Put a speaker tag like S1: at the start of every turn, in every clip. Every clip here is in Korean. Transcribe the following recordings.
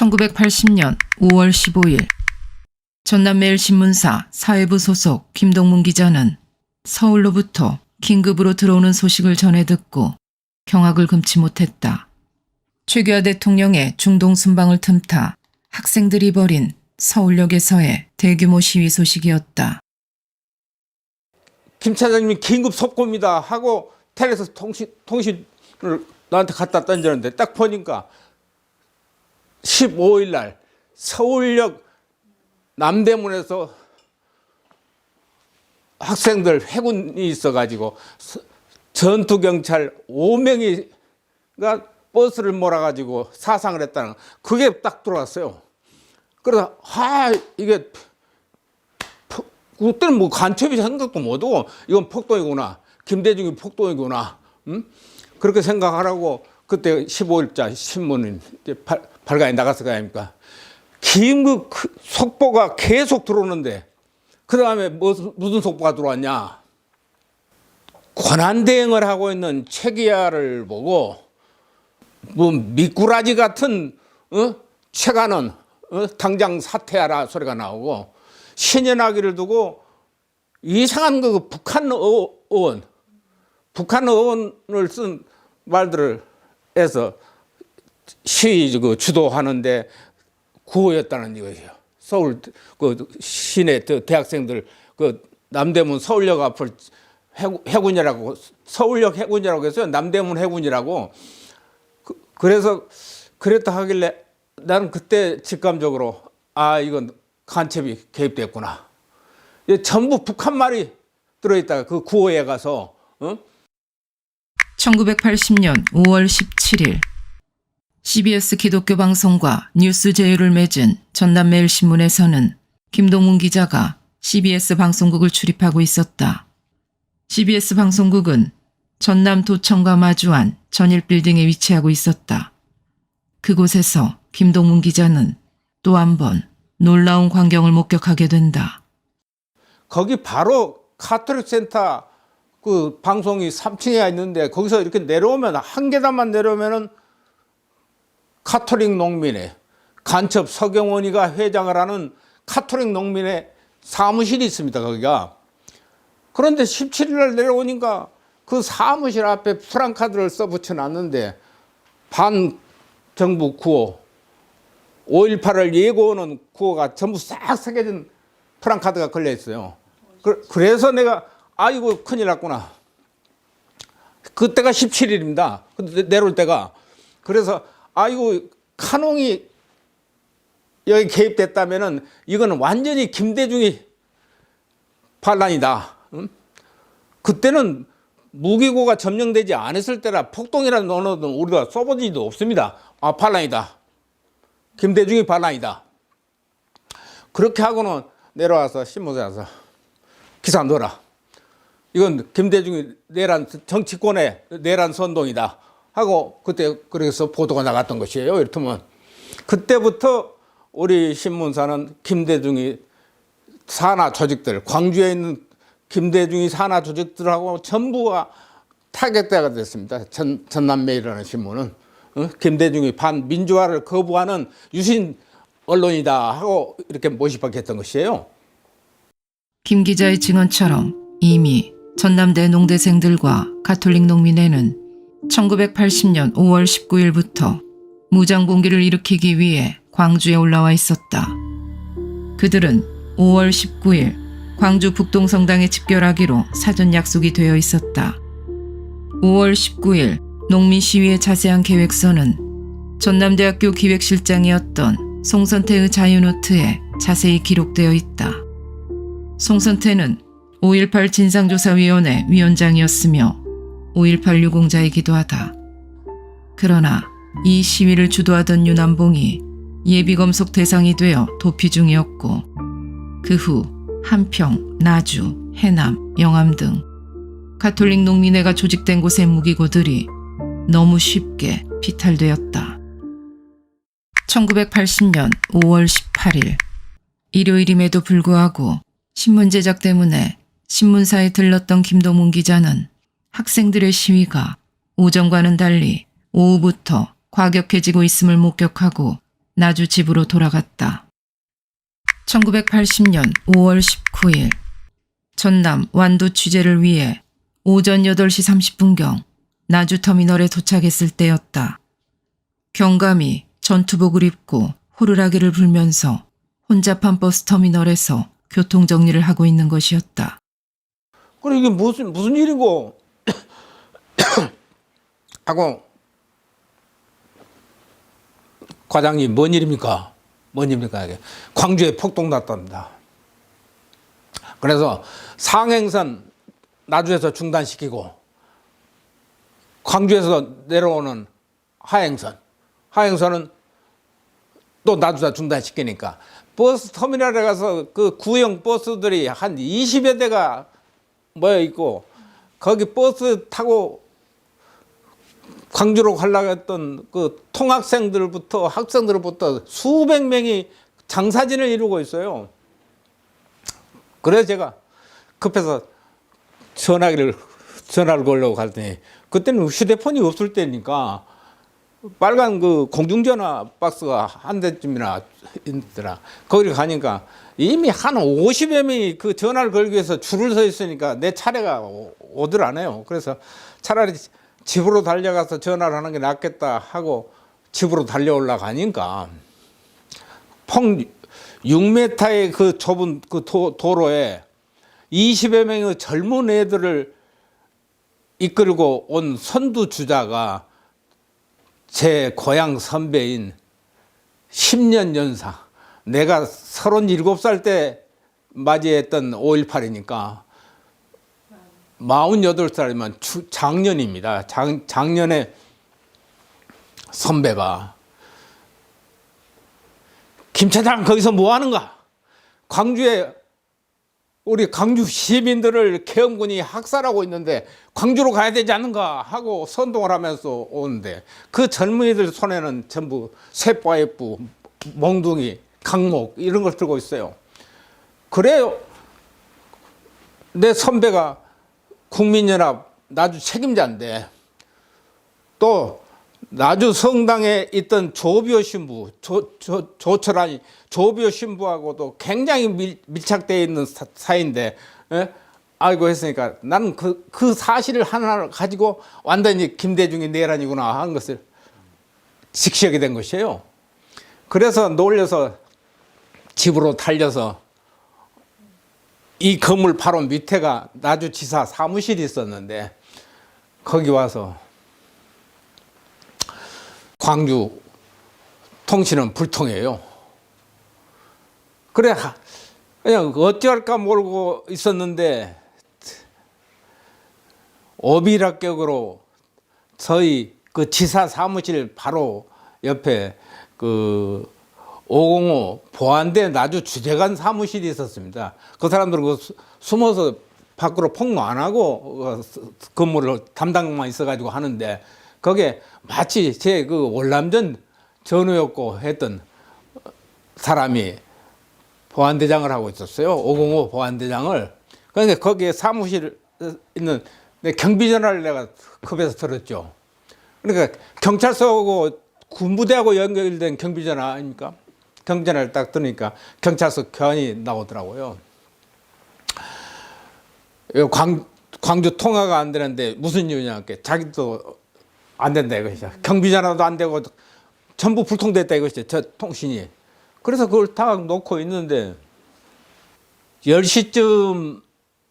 S1: 1980년 5월 15일 전남매일신문사 사회부 소속 김동문 기자는 서울로부터 긴급으로 들어오는 소식을 전해 듣고 경악을 금치 못했다. 최규하 대통령의 중동 순방을 틈타 학생들이 벌인 서울역에서의 대규모 시위 소식이었다.
S2: 김 차장님이 긴급 속보입니다 하고 텔레서 통신, 통신을 나한테 갖다 던졌는데 딱 보니까 15일 날 서울역 남대문에서 학생들 해군이 있어가지고 서- 전투경찰 5명이가 버스를 몰아가지고 사상을 했다는 그게 딱 들어왔어요. 그래서 아 이게 폭- 그때는 뭐 간첩이 생각도 못하고 이건 폭동이구나. 김대중이 폭동이구나. 음? 그렇게 생각하라고 그때 15일자 신문은 이제 발, 발간에 나갔을 거 아닙니까? 긴급 그 속보가 계속 들어오는데 그 다음에 무슨, 무슨 속보가 들어왔냐? 권한대행을 하고 있는 최기야를 보고 뭐 미꾸라지 같은 어? 최가는 어? 당장 사퇴하라 소리가 나오고 신현아기를 두고 이상한 그 북한 어- 어원 북한 어원을 쓴 말들을 해서 시위 그 주도하는데 구호였다는 이거예요. 서울 그 시내 그 대학생들 그 남대문 서울역 앞을 해군- 해군이라고 서울역 해군이라고 해서 남대문 해군이라고 그, 그래서 그랬다 하길래 나는 그때 직감적으로 아 이건 간첩이 개입됐구나. 전부 북한 말이 들어있다가 그 구호에 가서 어?
S1: 1980년 5월 17일 CBS 기독교 방송과 뉴스 제휴를 맺은 전남매일신문에서는 김동문 기자가 CBS 방송국을 출입하고 있었다. CBS 방송국은 전남 도청과 마주한 전일 빌딩에 위치하고 있었다. 그곳에서 김동문 기자는 또 한 번 놀라운 광경을 목격하게 된다.
S2: 거기 바로 카톨릭 센터 그 방송이 3층에 있는데 거기서 이렇게 내려오면 한 계단만 내려오면은 카톨릭 농민회 간첩 서경원이가 회장을 하는 카톨릭 농민회 사무실이 있습니다. 거기가 그런데 17일 날 내려오니까 그 사무실 앞에 프랑카드를 써 붙여 놨는데 반 정부 구호 5.18을 예고하는 구호가 전부 싹 새겨진 프랑카드가 걸려 있어요. 그- 그래서 내가 아이고 큰일 났구나. 그때가 17일입니다. 근데 내려올 때가 그래서 아이고 카농이 여기 개입됐다면은 이거는 완전히 김대중이 반란이다. 응? 그때는 무기고가 점령되지 않았을 때라 폭동이라는 언어는 우리가 써본 적도 없습니다. 아 반란이다. 김대중이 반란이다. 그렇게 하고는 내려와서 신문사에 와서 기사 넣어라. 이건 김대중이 내란 정치권의 내란 선동이다 하고 그때 그래서 보도가 나갔던 것이에요. 이렇다면 그때부터 우리 신문사는 김대중이 산하 조직들 광주에 있는 김대중이 산하 조직들하고 전부가 타겟대가 됐습니다. 전, 전남매일이라는 신문은 어? 김대중이 반민주화를 거부하는 유신 언론이다 하고 이렇게 모시박했던 것이에요.
S1: 김 기자의 증언처럼 이미 전남대 농대생들과 가톨릭 농민회는 1980년 5월 19일부터 무장 봉기를 일으키기 위해 광주에 올라와 있었다. 그들은 5월 19일 광주 북동성당에 집결하기로 사전 약속이 되어 있었다. 5월 19일 농민 시위의 자세한 계획서는 전남대학교 기획실장이었던 송선태의 자유노트에 자세히 기록되어 있다. 송선태는 5.18 진상조사위원회 위원장이었으며 5.18 유공자이기도 하다. 그러나 이 시위를 주도하던 유남봉이 예비검속 대상이 되어 도피 중이었고 그 후 한평, 나주, 해남, 영암 등 가톨릭 농민회가 조직된 곳의 무기고들이 너무 쉽게 피탈되었다. 1980년 5월 18일 일요일임에도 불구하고 신문 제작 때문에 신문사에 들렀던 김동문 기자는 학생들의 시위가 오전과는 달리 오후부터 과격해지고 있음을 목격하고 나주 집으로 돌아갔다. 1980년 5월 19일 전남 완도 취재를 위해 오전 8시 30분경 나주 터미널에 도착했을 때였다. 경감이 전투복을 입고 호루라기를 불면서 혼잡한 버스 터미널에서 교통 정리를 하고 있는 것이었다.
S2: 그래 이게 무슨 무슨 일이고 하고 과장님 뭔 일입니까? 뭔 일입니까? 이게 광주에 폭동 났답니다. 그래서 상행선 나주에서 중단시키고 광주에서 내려오는 하행선 하행선은 또 나주다 중단시키니까 버스 터미널에 가서 그 구형 버스들이 한 20여 대가 모여 있고 거기 버스 타고 광주로 가려고 했던 그 통학생들부터 학생들부터 수백 명이 장사진을 이루고 있어요. 그래서 제가 급해서 전화기를 전화를 걸려고 갔더니 그때는 휴대폰이 없을 때니까 빨간 그 공중전화 박스가 한 대쯤이나 있더라. 거기 가니까 이미 한 50여 명이 그 전화를 걸기 위해서 줄을 서 있으니까 내 차례가 오- 오질 않아요. 그래서 차라리 집으로 달려가서 전화를 하는 게 낫겠다 하고 집으로 달려 올라 가니까 폭 6m의 그 좁은 그 도, 도로에 20여 명의 젊은 애들을 이끌고 온 선두 주자가 제 고향 선배인 10년 연사. 내가 37살 때 맞이했던 5.18이니까 48살이면 작년입니다. 작, 작년에 선배가 김 차장 거기서 뭐 하는가? 광주에 우리 광주 시민들을 계엄군이 학살하고 있는데 광주로 가야 되지 않는가 하고 선동을 하면서 오는데 그 젊은이들 손에는 전부 쇠파이프, 몽둥이, 강목 이런 걸 들고 있어요. 그래요. 내 선배가 국민연합 나주 책임자인데 또 나주 성당에 있던 조비오 신부, 조, 조, 조철아니 조비오 신부하고도 굉장히 밀, 밀착되어 있는 사, 사이인데, 예? 알고 했으니까 나는 그, 그 사실을 하나를 가지고 완전히 김대중이 내란이구나 하는 것을 직시하게 된 것이에요. 그래서 놀려서 집으로 달려서 이 건물 바로 밑에가 나주지사 사무실이 있었는데 거기 와서 광주 통신은 불통해요. 그래 하- 그냥 어찌할까 모르고 있었는데 오비락격으로 저희 그 지사 사무실 바로 옆에 그 505 보안대 나주 주재관 사무실이 있었습니다. 그 사람들은 그 수- 숨어서 밖으로 폭로 안 하고 어, 근무를 담당만 있어가지고 하는데 거기에 마치 제 그 월남전 전우였고 했던 사람이 보안대장을 하고 있었어요. 505 보안대장을. 그러니까 거기에 사무실 있는 내 경비 전화를 내가 급해서 들었죠. 그러니까 경찰서하고 군부대하고 연결된 경비 전화 아닙니까? 경비전화를 딱 들으니까 경찰서 교환이 나오더라고요. 요 광, 광주 통화가 안 되는데 무슨 이유냐? 자기도 안 된다 이것이죠. 경비 전화도 안 되고 전부 불통됐다 이것이죠. 저 통신이. 그래서 그걸 다 놓고 있는데 10시쯤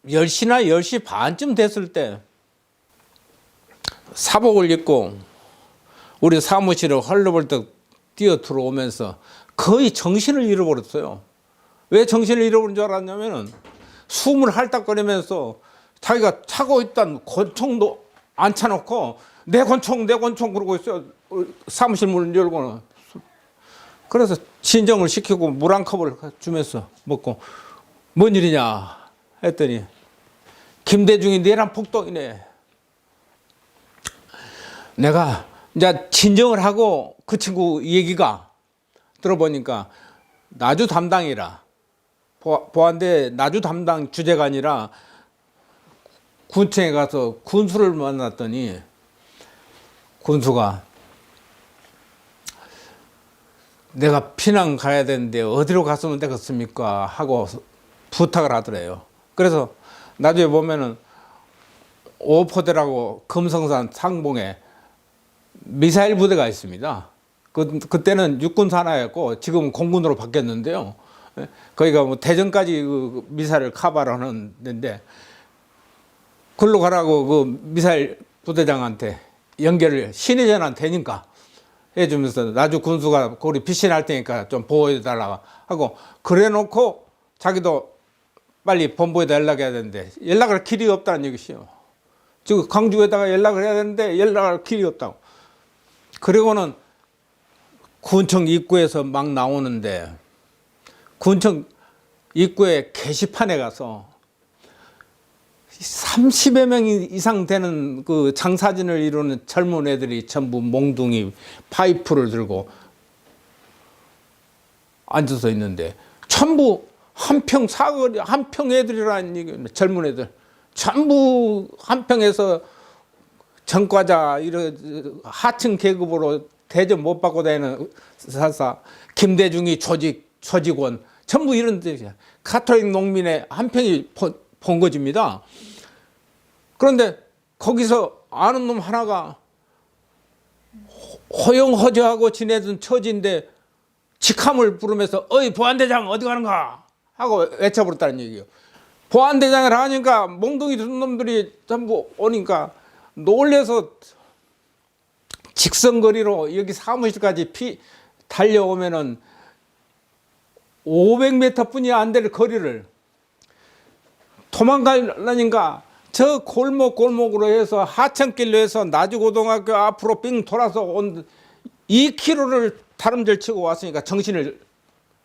S2: 10시나 10시 반쯤 됐을 때 사복을 입고 우리 사무실을 헐레벌떡 뛰어 들어오면서 거의 정신을 잃어버렸어요. 왜 정신을 잃어버린 줄 알았냐면은 숨을 할딱거리면서 자기가 차고 있던 권총도 앉혀놓고 내 권총 내 권총 그러고 있어요. 사무실 문을 열고는 그래서 진정을 시키고 물 한 컵을 주면서 먹고 뭔 일이냐 했더니 김대중이 내란 폭동이네. 내가 이제 진정을 하고 그 친구 얘기가 들어보니까 나주 담당이라 보- 보안대 나주 담당 주재관이라 군청에 가서 군수를 만났더니 군수가 내가 피난 가야 되는데 어디로 갔으면 되겠습니까? 하고 부탁을 하더래요. 그래서 나중에 보면은 오포대라고 금성산 상봉에 미사일 부대가 있습니다. 그, 그때는 육군 산하였고 지금 공군으로 바뀌었는데요. 예, 거기가 뭐 대전까지 그 커버를 하는 데인데 글로 가라고 그 미사일 부대장한테 연결을 신의전환 되니까 해주면서 나주 군수가 거기 피신할 테니까 좀 보호해달라고 하고 그래놓고 자기도 빨리 본부에다 연락해야 되는데 연락할 길이 없다는 얘기시요. 지금 광주에다가 연락을 해야 되는데 연락할 길이 없다고. 그리고는 군청 입구에서 막 나오는데 군청 입구에 게시판에 가서 30여 명 이상 되는 그 장사진을 이루는 젊은 애들이 전부 몽둥이 파이프를 들고 앉아서 있는데 전부 한평 사거리 한평 애들이라는 얘기입니다. 젊은 애들 전부 한평에서 전과자 이런 하층 계급으로 대접 못 받고 다니는 사사 김대중이 조직 조직원 전부 이런 데이야 카톨릭 농민의 한평이 본- 본거지입니다. 그런데 거기서 아는 놈 하나가 허영허저하고 지내던 처지인데 직함을 부르면서 어이 보안대장 어디 가는가 하고 외쳐버렸다는 얘기예요. 보안대장을 하니까 몽둥이 든 놈들이 전부 오니까 놀래서 직선거리로 여기 사무실까지 피 달려오면은 500m 뿐이 안 될 거리를 도망가려니까 저 골목 골목으로 해서 하천길로 해서 나주고등학교 앞으로 빙 돌아서 온 2km를 다름질 치고 왔으니까 정신을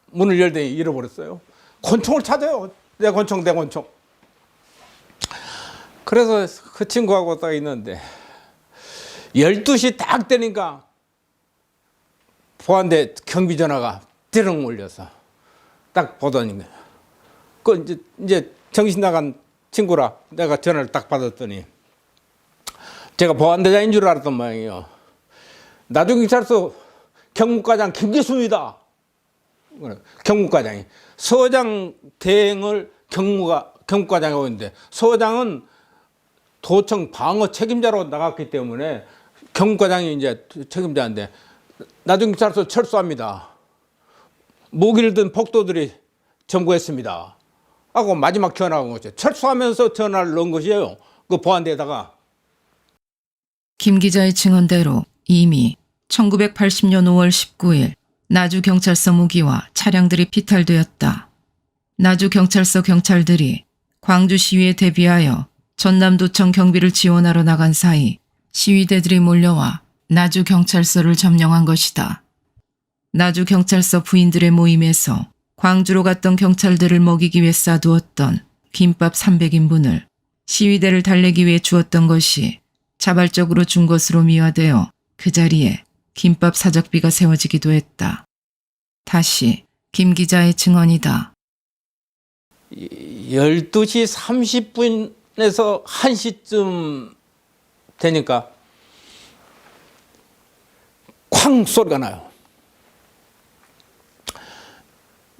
S2: 문을 열더니 잃어버렸어요. 권총을 찾아요. 내 권총, 내 권총. 그래서 그 친구하고 딱 있는데 12시 딱 되니까 보안대 경비 전화가 띠릉 울려서 딱 보더니 그 이제 이제 정신 나간 친구라 내가 전화를 딱 받았더니 제가 보안대장인 줄 알았던 모양이에요. 나중경찰서 경무과장 김기수입니다. 경무과장이 서장 대행을 경무가 경무과장이 있는데 서장은 도청 방어 책임자로 나갔기 때문에 경무과장이 이제 책임자인데 나중경찰서 철수합니다. 무기를 든 폭도들이 점거했습니다. 하고 마지막 전화가 온 거죠. 철수하면서 전화를 넣은 것이에요. 그 보안대에다가
S1: 김 기자의 증언대로 이미 1980년 5월 19일 나주 경찰서 무기와 차량들이 피탈되었다. 나주 경찰서 경찰들이 광주 시위에 대비하여 전남도청 경비를 지원하러 나간 사이 시위대들이 몰려와 나주 경찰서를 점령한 것이다. 나주 경찰서 부인들의 모임에서 광주로 갔던 경찰들을 먹이기 위해 싸두었던 김밥 300인분을 시위대를 달래기 위해 주었던 것이 자발적으로 준 것으로 미화되어 그 자리에 김밥 사적비가 세워지기도 했다. 다시 김 기자의 증언이다.
S2: 12시 30분에서 1시쯤 되니까 쾅 소리가 나요.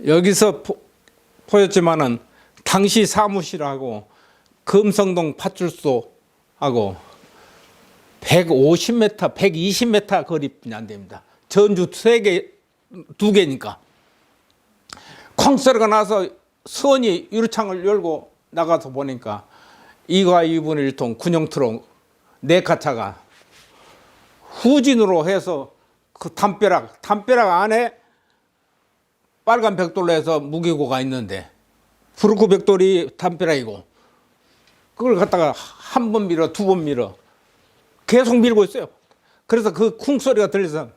S2: 여기서 보, 보였지만은 당시 사무실하고 금성동 파출소하고 150m, 120m 거리뿐이 안 됩니다. 전주 세 개, 두 개니까. 쾅 소리가 나서 선이 유리창을 열고 나가서 보니까 이과 2분의 1통 군용 트럭 네 카차가 후진으로 해서 그 담벼락, 담벼락 안에 빨간 벽돌로 해서 무기고가 있는데 푸르크 벽돌이 담벼락이고 그걸 갖다가 한 번 밀어 두 번 밀어 계속 밀고 있어요. 그래서 그 쿵 소리가 들려서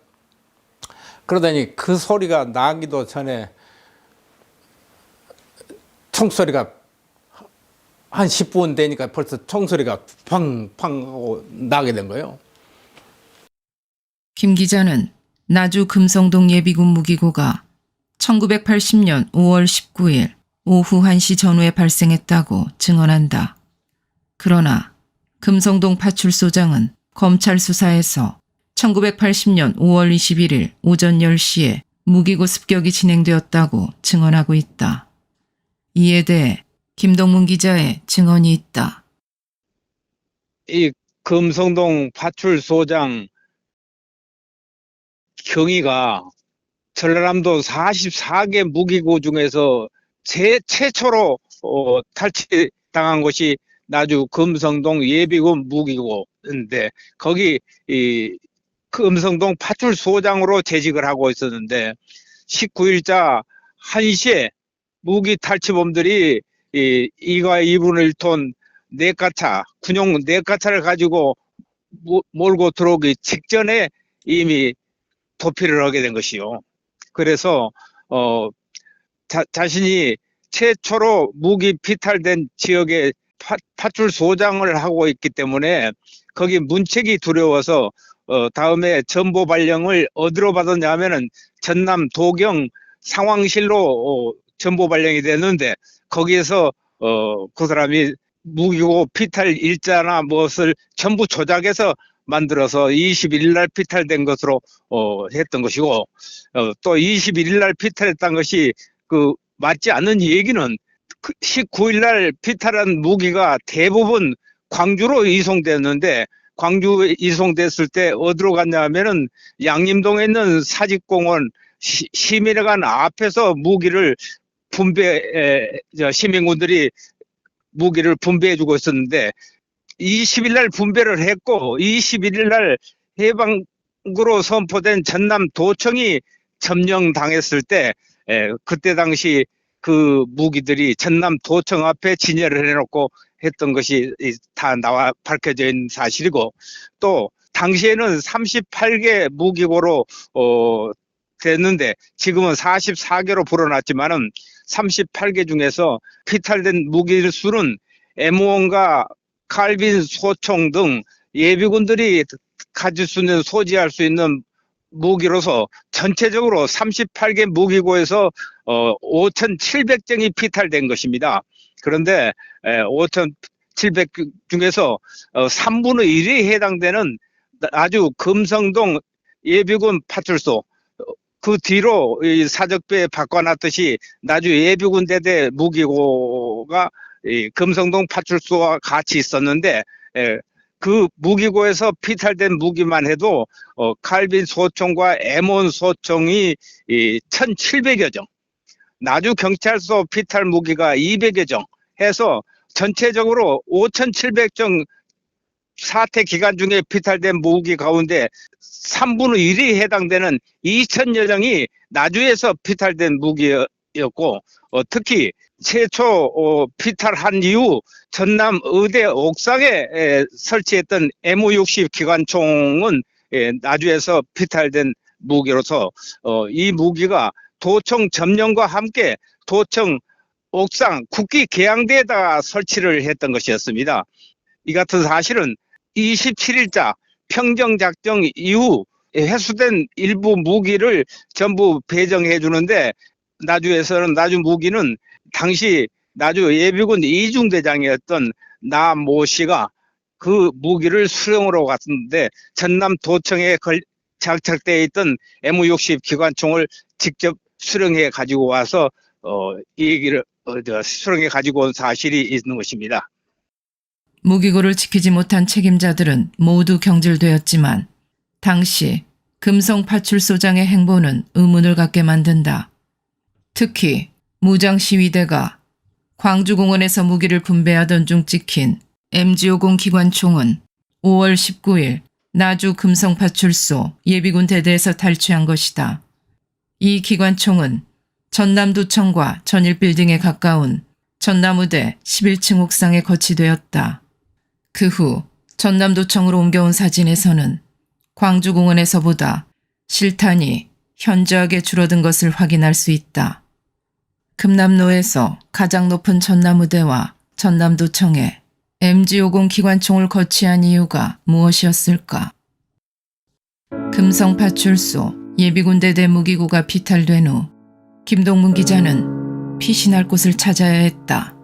S2: 그러더니 그 소리가 나기도 전에 총소리가 한 10분 되니까 벌써 총소리가 팡팡 하고 나게 된 거예요.
S1: 김 기자는 나주 금성동 예비군 무기고가 1980년 5월 19일 오후 1시 전후에 발생했다고 증언한다. 그러나 금성동 파출소장은 검찰 수사에서 1980년 5월 21일 오전 10시에 무기고 습격이 진행되었다고 증언하고 있다. 이에 대해 김동문 기자의 증언이 있다.
S2: 이 금성동 파출소장 경위가 전라남도 44개 무기고 중에서 제, 최초로 어, 탈취당한 곳이 나주 금성동 예비군 무기고인데 거기 이 금성동 파출소장으로 재직을 하고 있었는데 19일자 1시에 무기 탈취범들이 이, 이가 2분의 1톤 네가차, 군용 네가차를 가지고 모- 몰고 들어오기 직전에 이미 도피를 하게 된 것이요. 그래서 어 자, 자신이 최초로 무기 피탈된 지역에 파, 파출소장을 하고 있기 때문에 거기 문책이 두려워서 어 다음에 전보 발령을 어디로 받았냐면은 전남 도경 상황실로 어, 전보 발령이 됐는데 거기에서 어 그 사람이 무기고 피탈 일자나 무엇을 전부 조작해서 만들어서 21일 날 피탈된 것으로 어, 했던 것이고 어, 또 21일 날 피탈했던 것이 그 맞지 않는 얘기는 그 19일 날 피탈한 무기가 대부분 광주로 이송됐는데 광주 이송됐을 때 어디로 갔냐 하면은 양림동에 있는 사직공원 시- 시민회관 앞에서 무기를 분배 시민군들이 무기를 분배해 주고 있었는데 20일 날 분배를 했고 21일 날 해방으로 선포된 전남 도청이 점령당했을 때 에, 그때 당시 그 무기들이 전남 도청 앞에 진열을 해놓고 했던 것이 이- 다 나와 밝혀져 있는 사실이고 또 당시에는 38개 무기고로 어, 됐는데 지금은 44개로 불어났지만은 38개 중에서 피탈된 무기 수는 M1과 칼빈 소총 등 예비군들이 가질 수 있는 소지할 수 있는 무기로서 전체적으로 38개 무기고에서 어, 5,700정이 피탈된 것입니다. 그런데 5,700 중에서 어, 3분의 1이 해당되는 아주 금성동 예비군 파출소 어, 그 뒤로 이 사적배에 바꿔놨듯이 나주 예비군 대대 무기고가 이 금성동 파출소와 같이 있었는데 에, 그 무기고에서 피탈된 무기만 해도 어, 칼빈 소총과 M1 소총이 이 1,700여 정, 나주 경찰서 피탈 무기가 200여 정 해서 전체적으로 5,700정 사태 기간 중에 피탈된 무기 가운데 3분의 1이 해당되는 2천여 정이 나주에서 피탈된 무기였고 어, 특히 최초 어, 피탈한 이후 전남 의대 옥상에 에, 설치했던 M60 기관총은 예, 나주에서 피탈된 무기로서 어, 이 무기가 도청 점령과 함께 도청 옥상 국기 계양대에다가 설치를 했던 것이었습니다. 이 같은 사실은 27일자 평정작전 이후 회수된 일부 무기를 전부 배정해 주는데 나주에서는 나주 무기는 당시 나주 예비군 이중대장이었던 나 모 씨가 그 무기를 수령으로 갔는데 전남 도청에 걸, 장착되어 있던 M60 기관총을 직접 수령해 가지고 와서 어, 이 얘기를 어, 저, 수령해 가지고 온 사실이 있는 것입니다.
S1: 무기고를 지키지 못한 책임자들은 모두 경질되었지만 당시 금성 파출소장의 행보는 의문을 갖게 만든다. 특히 무장 시위대가 광주공원에서 무기를 분배하던 중 찍힌 MG50 기관총은 5월 19일 나주 금성파출소 예비군 대대에서 탈취한 것이다. 이 기관총은 전남도청과 전일빌딩에 가까운 전나무대 11층 옥상에 거치되었다. 그 후 전남도청으로 옮겨온 사진에서는 광주공원에서보다 실탄이 현저하게 줄어든 것을 확인할 수 있다. 금남로에서 가장 높은 전나무대와 전남도청에 MG50 기관총을 거치한 이유가 무엇이었을까? 금성 파출소 예비군대 대 무기고가 피탈된 후 김동문 기자는 피신할 곳을 찾아야 했다.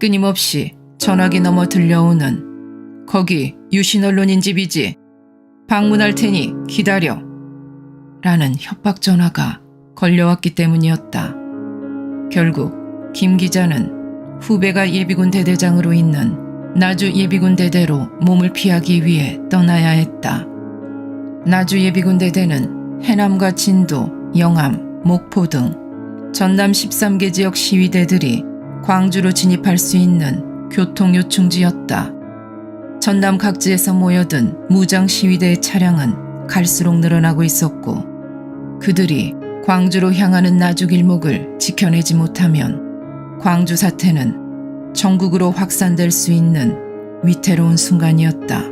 S1: 끊임없이 전화기 넘어 들려오는 거기 유신 언론인 집이지. 방문할 테니 기다려. 라는 협박 전화가 걸려왔기 때문이었다. 결국 김 기자는 후배가 예비군 대대장으로 있는 나주 예비군 대대로 몸을 피하기 위해 떠나야 했다. 나주 예비군 대대는 해남과 진도, 영암, 목포 등 전남 13개 지역 시위대들이 광주로 진입할 수 있는 교통 요충지였다. 전남 각지에서 모여든 무장 시위대의 차량은 갈수록 늘어나고 있었고 그들이 광주로 향하는 나주 길목을 지켜내지 못하면 광주 사태는 전국으로 확산될 수 있는 위태로운 순간이었다.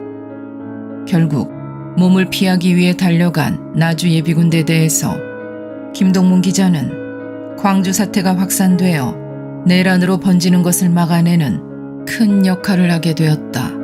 S1: 결국 몸을 피하기 위해 달려간 나주 예비군 대대에서 김동문 기자는 광주 사태가 확산되어 내란으로 번지는 것을 막아내는 큰 역할을 하게 되었다.